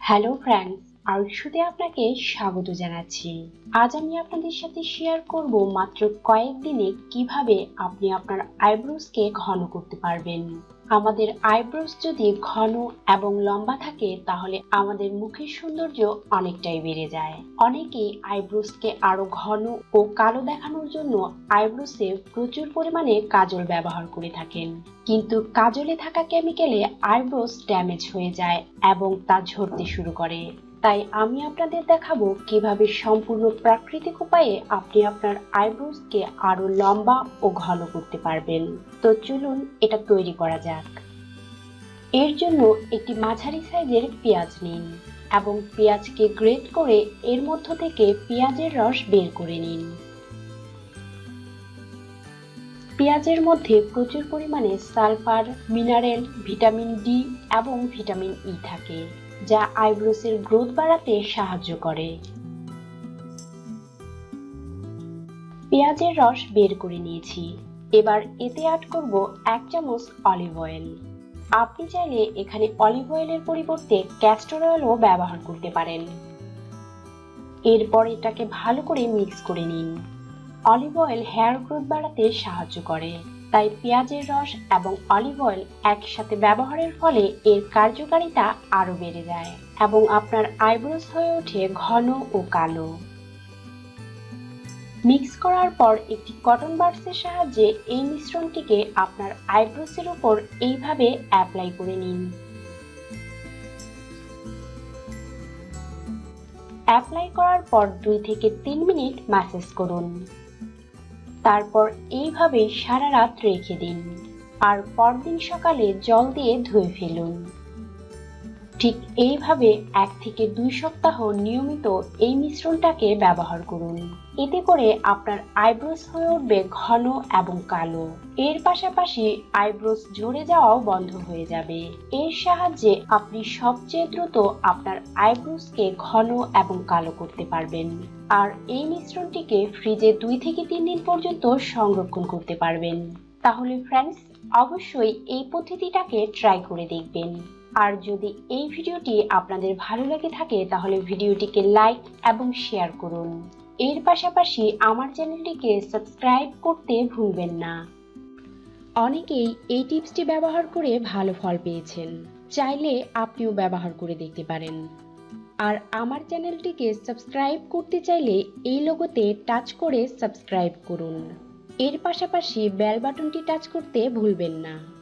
Hello friends আউটশুতে আপনাকে স্বাগত জানাচ্ছি। আজ আমি আপনাদের সাথে শেয়ার করব মাত্র কয়েকদিনে কীভাবে আপনি আপনার আইব্রোসকে ঘন করতে পারবেন। আমাদের আইব্রোস যদি ঘন এবং লম্বা থাকে, তাহলে আমাদের মুখের সৌন্দর্য অনেকটাই বেড়ে যায়। অনেকেই আইব্রোসকে আরও ঘন ও কালো দেখানোর জন্য আইব্রোসে প্রচুর পরিমাণে কাজল ব্যবহার করে থাকেন। কিন্তু কাজলে থাকা কেমিক্যালে আইব্রোস ড্যামেজ হয়ে যায় এবং তা ঝরতে শুরু করে। তাই আমি আপনাদের দেখাবো কীভাবে সম্পূর্ণ প্রাকৃতিক উপায়ে আপনি আপনার আইব্রোসকে আরও লম্বা ও ঘন করতে পারবেন। তো চলুন এটা তৈরি করা যাক। এর জন্য একটি মাঝারি সাইজের পেঁয়াজ নিন এবং পেঁয়াজকে গ্রেট করে এর মধ্য থেকে পেঁয়াজের রস বের করে নিন। পেঁয়াজের মধ্যে প্রচুর পরিমাণে সালফার, মিনারেল, ভিটামিন ডি এবং ভিটামিন ই থাকে, যা আইব্রোসের গ্রোথ বাড়াতে সাহায্য করে। পেঁয়াজের রস বের করে নিয়েছি। এবার এতে অ্যাড করব এক চামচ অলিভ অয়েল আপনি চাইলে এখানে অলিভ অয়েলের পরিবর্তে ক্যাস্টর অয়েলও ব্যবহার করতে পারেন। এরপর এটাকে ভালো করে মিক্স করে নিন। অলিভ অয়েল হেয়ার গ্রোথ বাড়াতে সাহায্য করে। তাই পেঁয়াজের রস এবং অলিভ অয়েল একসাথে ব্যবহারের ফলে এর কার্যকারিতা আরও বেড়ে যায় এবং আপনার আইব্রোস হয়ে ওঠে ঘন ও কালো। মিক্স করার পর একটি কটন বাডসের সাহায্যে এই মিশ্রণটিকে আপনার আইব্রোসের উপর এইভাবে অ্যাপ্লাই করে নিন। অ্যাপ্লাই করার পর দুই থেকে তিন মিনিট ম্যাসেজ করুন। তারপর এইভাবে সারা রাত রেখে দিন। আর পরদিন সকালে জল দিয়ে ধুয়ে ফেলুন। ঠিক এইভাবে এক থেকে দুই সপ্তাহ নিয়মিত এই মিশ্রণটাকে ব্যবহার করুন। এতে করে আপনার আইব্রোস হয়ে উঠবে ঘন এবং কালো। এর পাশাপাশি আইব্রোস ঝরে যাওয়াও বন্ধ হয়ে যাবে। এর সাহায্যে আপনি সবচেয়ে দ্রুত আপনার আইব্রোসকে ঘন এবং কালো করতে পারবেন। আর এই মিশ্রণটিকে ফ্রিজে দুই থেকে তিন দিন পর্যন্ত সংরক্ষণ করতে পারবেন। তাহলে ফ্রেন্ডস অবশ্যই এই পদ্ধতিটাকে ট্রাই করে দেখবেন। আর যদি এই ভিডিওটি আপনাদের ভালো লেগে থাকে, তাহলে ভিডিওটিকে লাইক এবং শেয়ার করুন। এর পাশাপাশি আমার চ্যানেলটিকে সাবস্ক্রাইব করতে ভুলবেন না। অনেকেই এই টিপসটি ব্যবহার করে ভালো ফল পেয়েছেন। চাইলে আপনিও ব্যবহার করে দেখতে পারেন। আর আমার চ্যানেলটিকে সাবস্ক্রাইব করতে চাইলে এই লোগোতে টাচ করে সাবস্ক্রাইব করুন। এর পাশাপাশি বেল বাটনটি টাচ করতে ভুলবেন না।